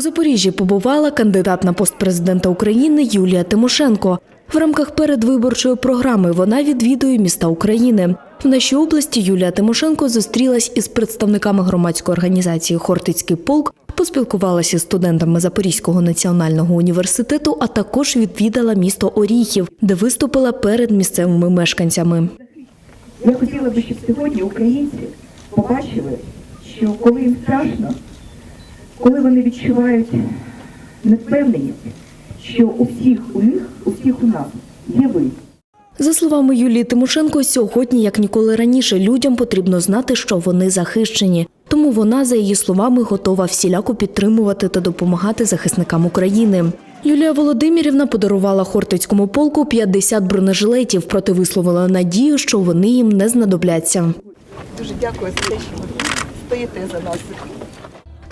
Запоріжжі побувала кандидат на пост президента України Юлія Тимошенко. В рамках передвиборчої програми вона відвідує міста України. В нашій області Юлія Тимошенко зустрілась із представниками громадської організації Хортицький полк, поспілкувалася з студентами Запорізького національного університету, а також відвідала місто Оріхів, де виступила перед місцевими мешканцями. Я хотіла би, щоб сьогодні українці побачили, що коли їм страшно, коли вони відчувають невпевненість, що у всіх у них, у всіх у нас є ви. За словами Юлії Тимошенко, сьогодні, як ніколи раніше, людям потрібно знати, що вони захищені. Тому вона, за її словами, готова всіляко підтримувати та допомагати захисникам України. Юлія Володимирівна подарувала Хортицькому полку 50 бронежилетів, проте висловила надію, що вони їм не знадобляться. Дуже дякую за те, що ви стоїте за нас.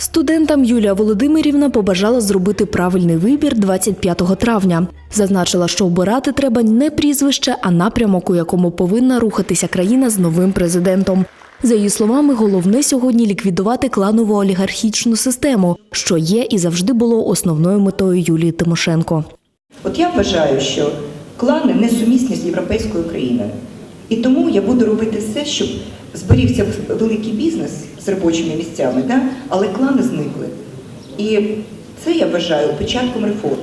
Студентам Юлія Володимирівна побажала зробити правильний вибір 25 травня. Зазначила, що обирати треба не прізвище, а напрямок, у якому повинна рухатися країна з новим президентом. За її словами, головне сьогодні ліквідувати кланову олігархічну систему, що є і завжди було основною метою Юлії Тимошенко. От я вважаю, що клани несумісні з європейською країною. І тому я буду робити все, щоб зберігся великий бізнес з робочими місцями, да? але клани зникли. І це я вважаю початком реформ.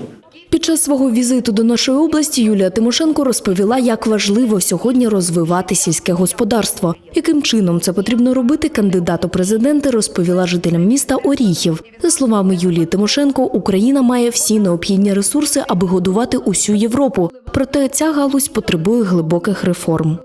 Під час свого візиту до нашої області Юлія Тимошенко розповіла, як важливо сьогодні розвивати сільське господарство. Яким чином це потрібно робити, кандидат у президенти розповіла жителям міста Оріхів. За словами Юлії Тимошенко, Україна має всі необхідні ресурси, аби годувати усю Європу. Проте ця галузь потребує глибоких реформ.